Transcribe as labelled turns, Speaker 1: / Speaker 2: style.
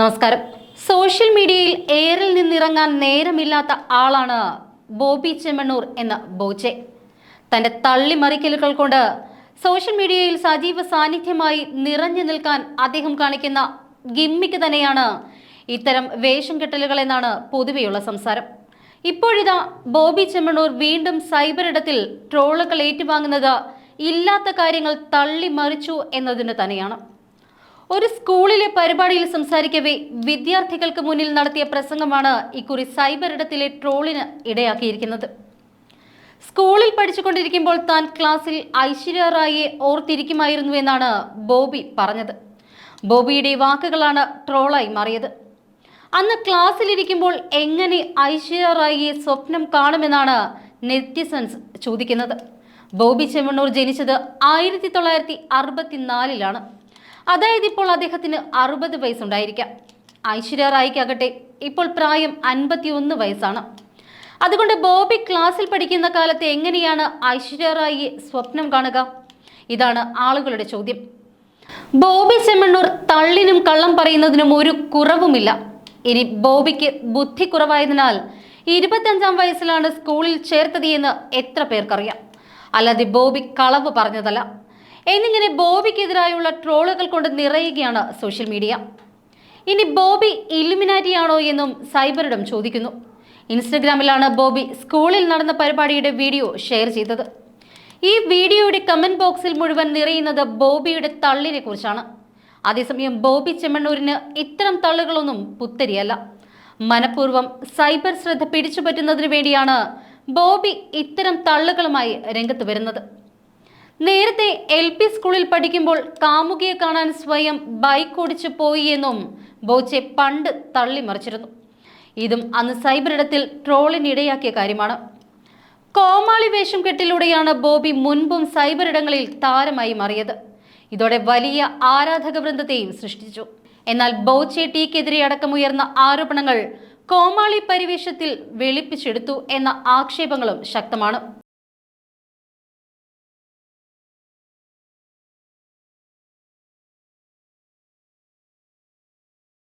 Speaker 1: നമസ്കാരം. സോഷ്യൽ മീഡിയയിൽ എയറിൽ നിന്നിറങ്ങാൻ നേരമില്ലാത്ത ആളാണ് ബോബി ചെമ്മണ്ണൂർ എന്ന ബോച്ചെ. തന്റെ തള്ളിമറിക്കലുകൾ കൊണ്ട് സോഷ്യൽ മീഡിയയിൽ സജീവ സാന്നിധ്യമായി നിറഞ്ഞു നിൽക്കാൻ അദ്ദേഹം കാണിക്കുന്ന ഗിമ്മിക്ക് തന്നെയാണ് ഇത്തരം വേഷം കെട്ടലുകൾ എന്നാണ് പൊതുവെയുള്ള സംസാരം. ഇപ്പോഴിതാ ബോബി ചെമ്മണ്ണൂർ വീണ്ടും സൈബർ ഇടത്തിൽ ട്രോളുകൾ ഏറ്റുവാങ്ങുന്നത് ഇല്ലാത്ത കാര്യങ്ങൾ തള്ളിമറിച്ചു എന്നതിന് തന്നെയാണ്. ഒരു സ്കൂളിലെ പരിപാടിയിൽ സംസാരിക്കവേ വിദ്യാർത്ഥികൾക്ക് മുന്നിൽ നടത്തിയ പ്രസംഗമാണ് ഇക്കുറി സൈബർ ഇടത്തിലെ ട്രോളിന് ഇടയാക്കിയിരിക്കുന്നത്. സ്കൂളിൽ പഠിച്ചുകൊണ്ടിരിക്കുമ്പോൾ താൻ ക്ലാസ്സിൽ ഐശ്വര്യ റായിയെ ഓർത്തിരിക്കുമായിരുന്നു എന്നാണ് ബോബി പറഞ്ഞത്. ബോബിയുടെ വാക്കുകളാണ് ട്രോളായി മാറിയത്. അന്ന് ക്ലാസ്സിലിരിക്കുമ്പോൾ എങ്ങനെ ഐശ്വര്യ റായിയെ സ്വപ്നം കാണുമെന്നാണ് നെറ്റിസൺസ് ചോദിക്കുന്നത്. ബോബി ചെമ്മണ്ണൂർ ജനിച്ചത് ആയിരത്തി തൊള്ളായിരത്തി അറുപത്തിനാലിലാണ്. അതായത് ഇപ്പോൾ അദ്ദേഹത്തിന് അറുപത് വയസ്സുണ്ടായിരിക്കാം. ഐശ്വര്യ റായിക്കാകട്ടെ ഇപ്പോൾ പ്രായം അൻപത്തിയൊന്ന് വയസ്സാണ്. അതുകൊണ്ട് ബോബി ക്ലാസ്സിൽ പഠിക്കുന്ന കാലത്ത് എങ്ങനെയാണ് ഐശ്വര്യ റായിയെ സ്വപ്നം കാണുക? ഇതാണ് ആളുകളുടെ ചോദ്യം. ബോബി ചെമ്മണ്ണൂർ തള്ളിനും കള്ളം പറയുന്നതിനും ഒരു കുറവുമില്ല. ഇനി ബോബിക്ക് ബുദ്ധി കുറവായതിനാൽ ഇരുപത്തഞ്ചാം വയസ്സിലാണ് സ്കൂളിൽ ചേർത്തത് എന്ന് എത്ര പേർക്കറിയാം. അല്ലാതെ ബോബി കളവ് പറഞ്ഞതല്ല. എന്നിങ്ങനെ ബോബിക്കെതിരായുള്ള ട്രോളുകൾ കൊണ്ട് നിറയുകയാണ് സോഷ്യൽ മീഡിയ. ഇനി ബോബി ഇലുമിനാറ്റിയാണോ എന്നും സൈബറിടം ചോദിക്കുന്നു. ഇൻസ്റ്റഗ്രാമിലാണ് ബോബി സ്കൂളിൽ നടന്ന പരിപാടിയുടെ വീഡിയോ ഷെയർ ചെയ്തത്. ഈ വീഡിയോയുടെ കമന്റ് ബോക്സിൽ മുഴുവൻ നിറയുന്നത് ബോബിയുടെ തള്ളിനെ കുറിച്ചാണ്. അതേസമയം ബോബി ചെമ്മണ്ണൂരിന് ഇത്തരം തള്ളുകളൊന്നും പുത്തരിയല്ല. മനഃപൂർവം സൈബർ ശ്രദ്ധ പിടിച്ചുപറ്റുന്നതിന് വേണ്ടിയാണ് ബോബി ഇത്തരം തള്ളുകളുമായി രംഗത്ത് വരുന്നത്. നേരത്തെ എൽ പി സ്കൂളിൽ പഠിക്കുമ്പോൾ കാമുകിയെ കാണാൻ സ്വയം ബൈക്ക് ഓടിച്ചു പോയി എന്നും ബോച്ചെ പണ്ട് തള്ളിമറിച്ചിരുന്നു. ഇതും അന്ന് സൈബറിടത്തിൽ ട്രോളിനിടയാക്കിയ കാര്യമാണ്. കോമാളി വേഷം കെട്ടിലൂടെയാണ് ബോബി മുൻപും സൈബറിടങ്ങളിൽ താരമായി മാറിയത്. ഇതോടെ വലിയ ആരാധക വൃന്ദത്തെയും സൃഷ്ടിച്ചു. എന്നാൽ ബോച്ചെ ടീക്കെതിരെ അടക്കമുയർന്ന ആരോപണങ്ങൾ കോമാളി പരിവേഷത്തിൽ വെളുപ്പിച്ചെടുത്തു എന്ന ആക്ഷേപങ്ങളും ശക്തമാണ്.